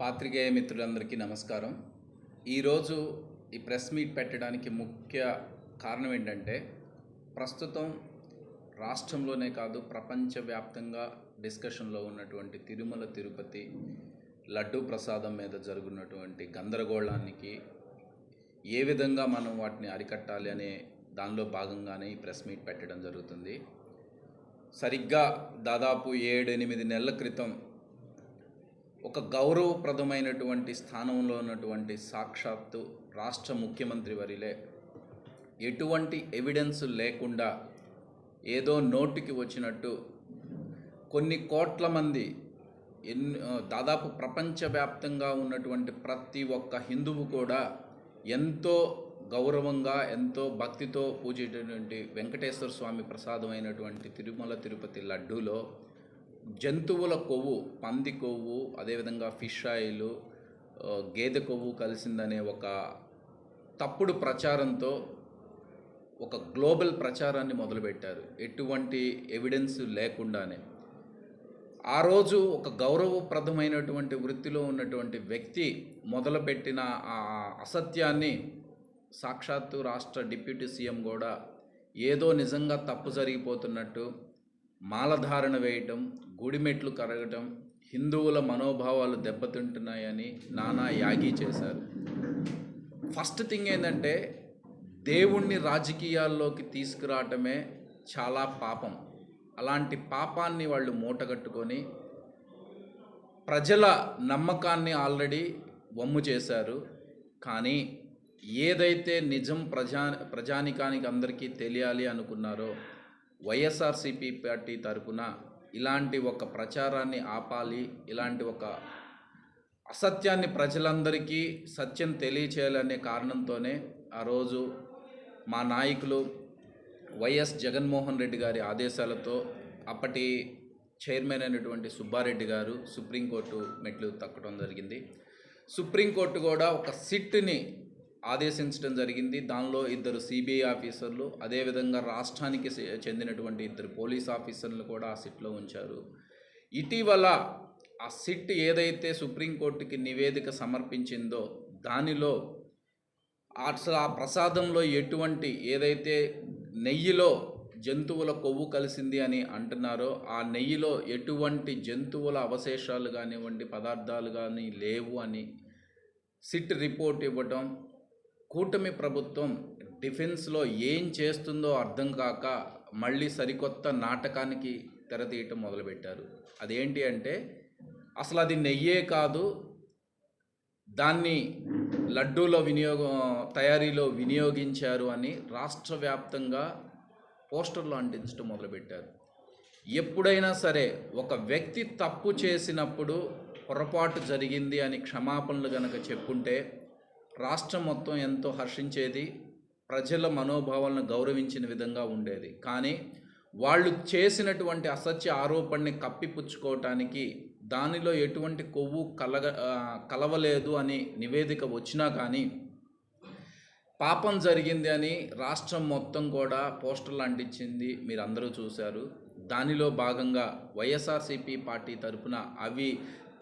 పాత్రికేయ మిత్రులందరికీ నమస్కారం. ఈరోజు ఈ ప్రెస్ మీట్ పెట్టడానికి ముఖ్య కారణం ఏంటంటే ప్రస్తుతం రాష్ట్రంలోనే కాదు ప్రపంచవ్యాప్తంగా డిస్కషన్లో ఉన్నటువంటి తిరుమల తిరుపతి లడ్డూ ప్రసాదం మీద జరుగున్నటువంటి గందరగోళానికి ఏ విధంగా మనం వాటిని అరికట్టాలి అనే దానిలో భాగంగానే ఈ ప్రెస్ మీట్ పెట్టడం జరుగుతుంది. సరిగ్గా దాదాపు ఏడు ఎనిమిది నెలల క్రితం ఒక గౌరవప్రదమైనటువంటి స్థానంలో ఉన్నటువంటి సాక్షాత్తు రాష్ట్ర ముఖ్యమంత్రి వరిలే. ఎటువంటి ఎవిడెన్స్ లేకుండా ఏదో నోటికి వచ్చినట్టు కొన్ని కోట్ల మంది ఎన్ దాదాపు ప్రపంచవ్యాప్తంగా ఉన్నటువంటి ప్రతి ఒక్క హిందువు కూడా ఎంతో గౌరవంగా ఎంతో భక్తితో పూజేటటువంటి వెంకటేశ్వర స్వామి ప్రసాదం అయినటువంటి తిరుమల తిరుపతి లడ్డూలో జంతువుల కొవ్వు పంది కొవ్వు అదేవిధంగా ఫిష్ ఆయిల్ గేదె కొవ్వు కలిసిందనే ఒక తప్పుడు ప్రచారంతో ఒక గ్లోబల్ ప్రచారాన్ని మొదలుపెట్టారు. ఎటువంటి ఎవిడెన్స్ లేకుండానే. ఆ రోజు ఒక గౌరవప్రదమైనటువంటి వృత్తిలో ఉన్నటువంటి వ్యక్తి మొదలుపెట్టిన ఆ అసత్యాన్ని సాక్షాత్తు రాష్ట్ర డిప్యూటీ సీఎం కూడా ఏదో నిజంగా తప్పు జరిగిపోతున్నట్టు మాలధారణ వేయటం గుడిమెట్లు కరగటం హిందువుల మనోభావాలు దెబ్బతింటున్నాయని నానా యాగి చేశారు. ఫస్ట్ థింగ్ ఏంటంటే దేవుణ్ణి రాజకీయాల్లోకి తీసుకురావటమే చాలా పాపం. అలాంటి పాపాన్ని వాళ్ళు మూటగట్టుకొని ప్రజల నమ్మకాన్ని ఆల్రెడీ వమ్ము చేశారు. కానీ ఏదైతే నిజం ప్రజా ప్రజానికానికి అందరికీ తెలియాలి అనుకున్నారో వైఎస్ఆర్సీపీ పార్టీ తరఫున ఇలాంటి ఒక ప్రచారాన్ని ఆపాలి ఇలాంటి ఒక అసత్యాన్ని ప్రజలందరికీ సత్యం తెలియచేయాలనే కారణంతోనే ఆ రోజు మా నాయకులు వైఎస్ జగన్మోహన్ రెడ్డి గారి ఆదేశాలతో అప్పటి చైర్మన్ అయినటువంటి సుబ్బారెడ్డి గారు సుప్రీంకోర్టు మెట్లు తక్కడం జరిగింది. సుప్రీంకోర్టు కూడా ఒక సిట్ని ఆదేశించడం జరిగింది. దానిలో ఇద్దరు సిబిఐ ఆఫీసర్లు అదేవిధంగా రాష్ట్రానికి చెందినటువంటి ఇద్దరు పోలీస్ ఆఫీసర్లు కూడా ఆ సిట్లో ఉంచారు. ఇటీవల ఆ సిట్ ఏదైతే సుప్రీంకోర్టుకి నివేదిక సమర్పించిందో దానిలో అసలు ఆ ప్రసాదంలో ఎటువంటి ఏదైతే నెయ్యిలో జంతువుల కొవ్వు కలిసింది అని అంటున్నారో ఆ నెయ్యిలో ఎటువంటి జంతువుల అవశేషాలు కానివ్వండి పదార్థాలు కానీ లేవు అని సిట్ రిపోర్ట్ ఇవ్వటం కూటమి ప్రభుత్వం డిఫెన్స్లో ఏం చేస్తుందో అర్థం కాక మళ్ళీ సరికొత్త నాటకానికి తెరతీయటం మొదలుపెట్టారు. అదేంటి అంటే అసలు అది నెయ్యే కాదు దాన్ని లడ్డూలో వినియోగం తయారీలో వినియోగించారు అని రాష్ట్ర వ్యాప్తంగా పోస్టర్లు అంటించడం మొదలుపెట్టారు. ఎప్పుడైనా సరే ఒక వ్యక్తి తప్పు చేసినప్పుడు పొరపాటు జరిగింది అని క్షమాపణలు కనుక చెప్పుంటే రాష్ట్రం మొత్తం ఎంతో హర్షించేది ప్రజల మనోభావాలను గౌరవించిన విధంగా ఉండేది. కానీ వాళ్ళు చేసినటువంటి అసత్య ఆరోపణని కప్పిపుచ్చుకోవటానికి దానిలో ఎటువంటి కొవ్వు కలగ కలవలేదు అని నివేదిక వచ్చినా కానీ పాపం జరిగింది అని రాష్ట్రం మొత్తం కూడా పోస్టర్లు అంటించింది మీరు అందరూ చూశారు. దానిలో భాగంగా వైఎస్ఆర్సీపీ పార్టీ తరపున అవి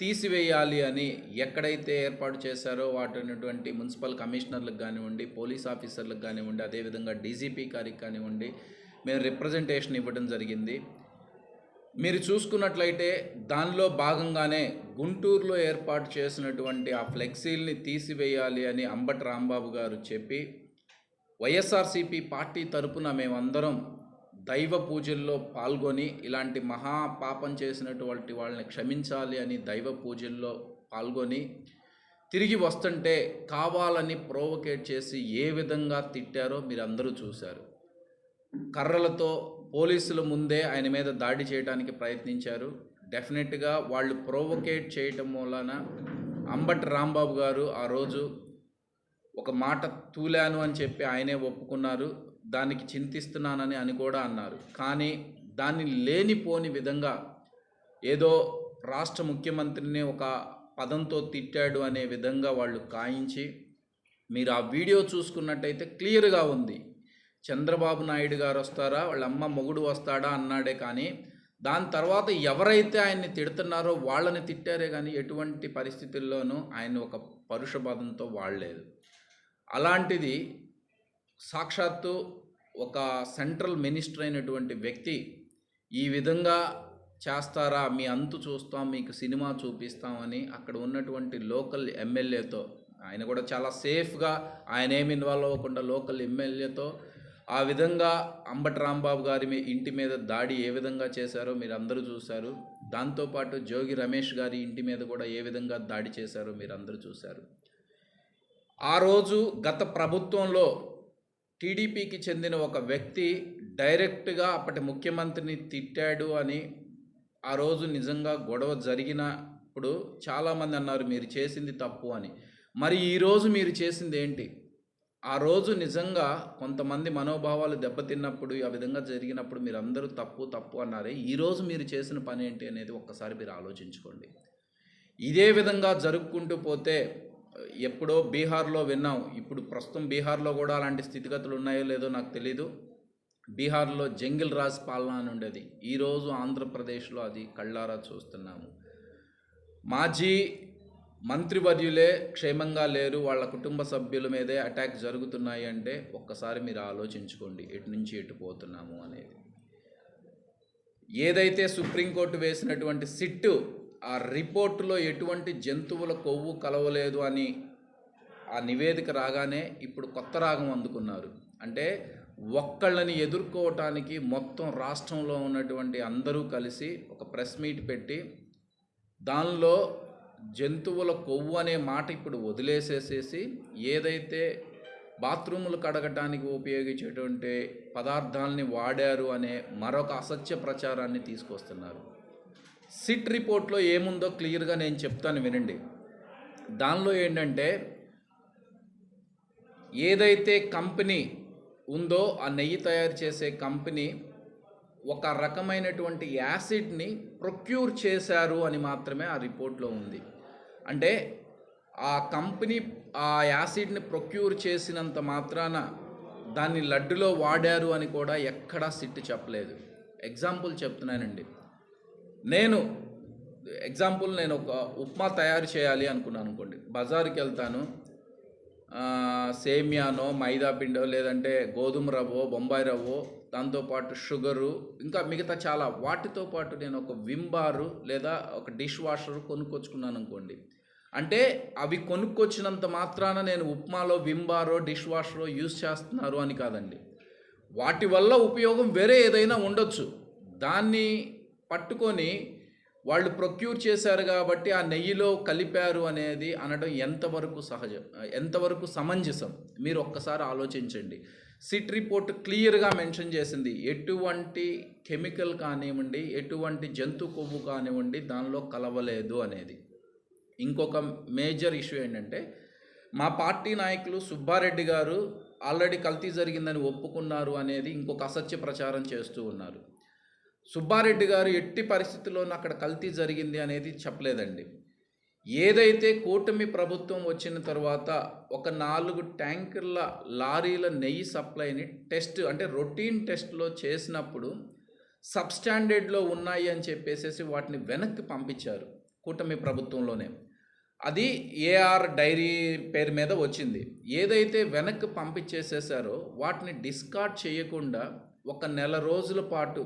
తీసివేయాలి అని ఎక్కడైతే ఏర్పాటు చేశారో వాటినటువంటి మున్సిపల్ కమిషనర్లకు కానివ్వండి పోలీస్ ఆఫీసర్లకు కానివ్వండి అదేవిధంగా డీజీపీ గారికి కానివ్వండి మేము రిప్రజెంటేషన్ ఇవ్వడం జరిగింది. మీరు చూసుకున్నట్లయితే దానిలో భాగంగానే గుంటూరులో ఏర్పాటు చేసినటువంటి ఆ ఫ్లెక్సీల్ని తీసివేయాలి అని అంబటి రాంబాబు గారు చెప్పి వైఎస్ఆర్సీపీ పార్టీ తరపున మేమందరం దైవ పూజల్లో పాల్గొని ఇలాంటి మహా పాపం చేసినటువంటి వాళ్ళని క్షమించాలి అని దైవ పూజల్లో పాల్గొని తిరిగి వస్తుంటే కావాలని ప్రోవకేట్ చేసి ఏ విధంగా తిట్టారో మీరు అందరూ చూశారు. కర్రలతో పోలీసుల ముందే ఆయన మీద దాడి చేయడానికి ప్రయత్నించారు. డెఫినెట్గా వాళ్ళు ప్రోవకేట్ చేయటం వలన అంబటి రాంబాబు గారు ఆ రోజు ఒక మాట తూలాను అని చెప్పి ఆయనే ఒప్పుకున్నారు. దానికి చింతిస్తున్నానని అని కూడా అన్నారు. కానీ దాన్ని లేనిపోని విధంగా ఏదో రాష్ట్ర ముఖ్యమంత్రిని ఒక పదంతో తిట్టాడు అనే విధంగా వాళ్ళు కాయించి మీరు ఆ వీడియో చూసుకున్నట్టయితే క్లియర్గా ఉంది. చంద్రబాబు నాయుడు గారు వస్తారా? వాళ్ళ అమ్మ మొగుడు వస్తాడా? అన్నాడే కానీ దాని తర్వాత ఎవరైతే ఆయన్ని తిడుతున్నారో వాళ్ళని తిట్టారే కానీ ఎటువంటి పరిస్థితుల్లోనూ ఆయన ఒక పరుష పదంతో వాడలేదు. అలాంటిది సాక్షాత్తు ఒక సెంట్రల్ మినిస్టర్ అయినటువంటి వ్యక్తి ఈ విధంగా చేస్తారా? మీ అంతు చూస్తాం మీకు సినిమా చూపిస్తామని అక్కడ ఉన్నటువంటి లోకల్ ఎమ్మెల్యేతో ఆయన కూడా చాలా సేఫ్గా ఆయన ఏమి ఇన్వాల్వ్ అవ్వకుండా లోకల్ ఎమ్మెల్యేతో ఆ విధంగా అంబటి రాంబాబు గారి మీ ఇంటి మీద దాడి ఏ విధంగా చేశారో మీరు అందరూ చూశారు దాంతోపాటు జోగి రమేష్ గారి ఇంటి మీద కూడా ఏ విధంగా దాడి చేశారో మీరు అందరూ చూశారు. ఆ రోజు గత ప్రభుత్వంలో టీడీపీకి చెందిన ఒక వ్యక్తి డైరెక్ట్గా అప్పటి ముఖ్యమంత్రిని తిట్టాడు అని ఆ రోజు నిజంగా గొడవ జరిగినప్పుడు చాలామంది అన్నారు మీరు చేసింది తప్పు అని. మరి ఈరోజు మీరు చేసింది ఏంటి? ఆ రోజు నిజంగా కొంతమంది మనోభావాలు దెబ్బతిన్నప్పుడు ఆ విధంగా జరిగినప్పుడు మీరు అందరూ తప్పు తప్పు అన్నారే. ఈరోజు మీరు చేసిన పని ఏంటి అనేది ఒక్కసారి మీరు ఆలోచించుకోండి. ఇదే విధంగా జరుపుకుంటూ పోతే ఎప్పుడో బీహార్లో విన్నాం. ఇప్పుడు ప్రస్తుతం బీహార్లో కూడా అలాంటి స్థితిగతులు ఉన్నాయో లేదో నాకు తెలీదు. బీహార్లో జంగిల్ రాజ్ పాలన అని ఉండేది. ఈరోజు ఆంధ్రప్రదేశ్లో అది కళ్ళారా చూస్తున్నాము. మాజీ మంత్రివర్యులే క్షేమంగా లేరు. వాళ్ళ కుటుంబ సభ్యుల మీదే అటాక్ జరుగుతున్నాయి అంటే ఒక్కసారి మీరు ఆలోచించుకోండి. ఎటు నుంచి ఎటు పోతున్నాము అనేది. ఏదైతే సుప్రీంకోర్టు వేసినటువంటి సిట్టు ఆ రిపోర్టులో ఎటువంటి జంతువుల కొవ్వు కలవలేదు అని ఆ నివేదిక రాగానే ఇప్పుడు కొత్త రాగం అందుకున్నారు. అంటే ఒక్కళ్ళని ఎదుర్కోవటానికి మొత్తం రాష్ట్రంలో ఉన్నటువంటి అందరూ కలిసి ఒక ప్రెస్ మీట్ పెట్టి దానిలో జంతువుల కొవ్వు అనే మాట ఇప్పుడు వదిలేసేసేసి ఏదైతే బాత్రూములు కడగటానికి ఉపయోగించేటువంటి పదార్థాలని వాడారు అనే మరొక అసత్య ప్రచారాన్ని తీసుకొస్తున్నారు. సిట్ రిపోర్ట్లో ఏముందో క్లియర్గా నేను చెప్తాను వినండి. దానిలో ఏంటంటే ఏదైతే కంపెనీ ఉందో ఆ నెయ్యి తయారు చేసే కంపెనీ ఒక రకమైనటువంటి యాసిడ్ని ప్రొక్యూర్ చేశారు అని మాత్రమే ఆ రిపోర్ట్లో ఉంది. అంటే ఆ కంపెనీ ఆ యాసిడ్ని ప్రొక్యూర్ చేసినంత మాత్రాన దాన్ని లడ్డులో వాడారు అని కూడా ఎక్కడా సిట్ చెప్పలేదు. ఎగ్జాంపుల్ చెప్తున్నానండి. నేను ఎగ్జాంపుల్ నేను ఒక ఉప్మా తయారు చేయాలి అనుకున్నాను అనుకోండి. బజారుకి వెళ్తాను. సేమియానో మైదా పిండో లేదంటే గోధుమ రవ్వో బొంబాయి రవ్వో దాంతోపాటు షుగరు ఇంకా మిగతా చాలా వాటితో పాటు నేను ఒక విమ్ బారు లేదా ఒక డిష్ వాషర్ కొనుక్కొచ్చుకున్నాను అనుకోండి. అంటే అవి కొనుక్కొచ్చినంత మాత్రాన నేను ఉప్మాలో విమ్ బారో డిష్ వాషరో యూస్ చేస్తున్నారు అని కాదండి. వాటి వల్ల ఉపయోగం వేరే ఏదైనా ఉండొచ్చు. దాన్ని పట్టుకొని వాళ్ళు ప్రొక్యూర్ చేశారు కాబట్టి ఆ నెయ్యిలో కలిపారు అనేది అనడం ఎంతవరకు సహజం ఎంతవరకు సమంజసం? మీరు ఒక్కసారి ఆలోచించండి. సిట్ రిపోర్ట్ క్లియర్గా మెన్షన్ చేసింది. ఎటువంటి కెమికల్ కానివ్వండి ఎటువంటి జంతు కొవ్వు కానివ్వండి దానిలో కలవలేదు అనేది. ఇంకొక మేజర్ ఇష్యూ ఏంటంటే మా పార్టీ నాయకులు సుబ్బారెడ్డి గారు ఆల్రెడీ కల్తీ జరిగిందని ఒప్పుకున్నారు అనేది ఇంకొక అసత్య ప్రచారం చేస్తూ ఉన్నారు. సుబ్బారెడ్డి గారు ఎట్టి పరిస్థితుల్లోనూ అక్కడ కల్తీ జరిగింది అనేది చెప్పలేదండి. ఏదైతే కూటమి ప్రభుత్వం వచ్చిన తర్వాత ఒక నాలుగు ట్యాంకర్ల లారీల నెయ్యి సప్లైని టెస్ట్ అంటే రొటీన్ టెస్ట్లో చేసినప్పుడు సబ్స్టాండర్డ్లో ఉన్నాయి అని చెప్పేసేసి వాటిని వెనక్కి పంపించారు కూటమి ప్రభుత్వంలోనే. అది ఏఆర్ డైరీ పేరు మీద వచ్చింది. ఏదైతే వెనక్కి పంపించేసేసారో వాటిని డిస్కార్డ్ చేయకుండా ఒక నెల రోజుల పాటు